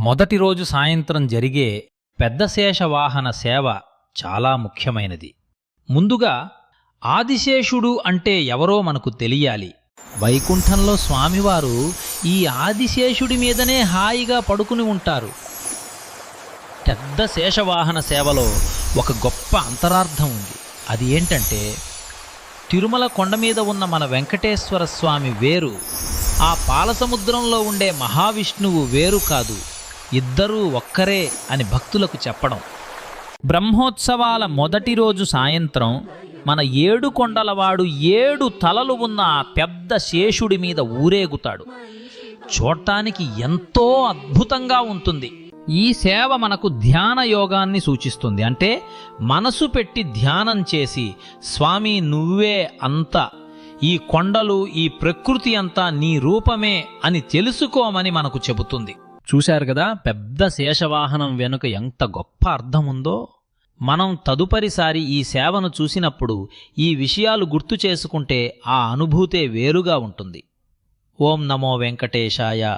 మొదటి రోజు సాయంత్రం జరిగే పెద్ద శేషవాహన సేవ చాలా ముఖ్యమైనది. ముందుగా ఆదిశేషుడు అంటే ఎవరో మనకు తెలియాలి. వైకుంఠంలో స్వామివారు ఈ ఆదిశేషుడి మీదనే హాయిగా పడుకుని ఉంటారు. పెద్ద శేషవాహన సేవలో ఒక గొప్ప అంతరార్థం ఉంది. అది ఏంటంటే తిరుమల కొండ మీద ఉన్న మన వెంకటేశ్వర స్వామి వేరు ఆ పాలసముద్రంలో ఉండే మహావిష్ణువు వేరు కాదు. ఇద్దరూ ఒక్కరే అని భక్తులకు చెప్పడం. బ్రహ్మోత్సవాల మొదటి రోజు సాయంత్రం మన ఏడు కొండలవాడు ఏడు తలలు ఉన్న ఆ పెద్ద శేషుడి మీద ఊరేగుతాడు. చూడటానికి ఎంతో అద్భుతంగా ఉంటుంది. ఈ సేవ మనకు ధ్యాన యోగాన్ని సూచిస్తుంది. అంటే మనసు పెట్టి ధ్యానం చేసి స్వామి నువ్వే అంతా. ఈ కొండలు ఈ ప్రకృతి అంతా నీ రూపమే అని తెలుసుకోమని మనకు చెబుతుంది. చూశారు కదా పెద్ద శేషవాహనం వెనుక ఎంత గొప్ప అర్థం ఉందో మనం తదుపరిసారి ఈ సేవను చూసినప్పుడు ఈ విషయాలు గుర్తు చేసుకుంటే ఆ అనుభూతే వేరుగా ఉంటుంది. ఓం నమో వెంకటేశాయ.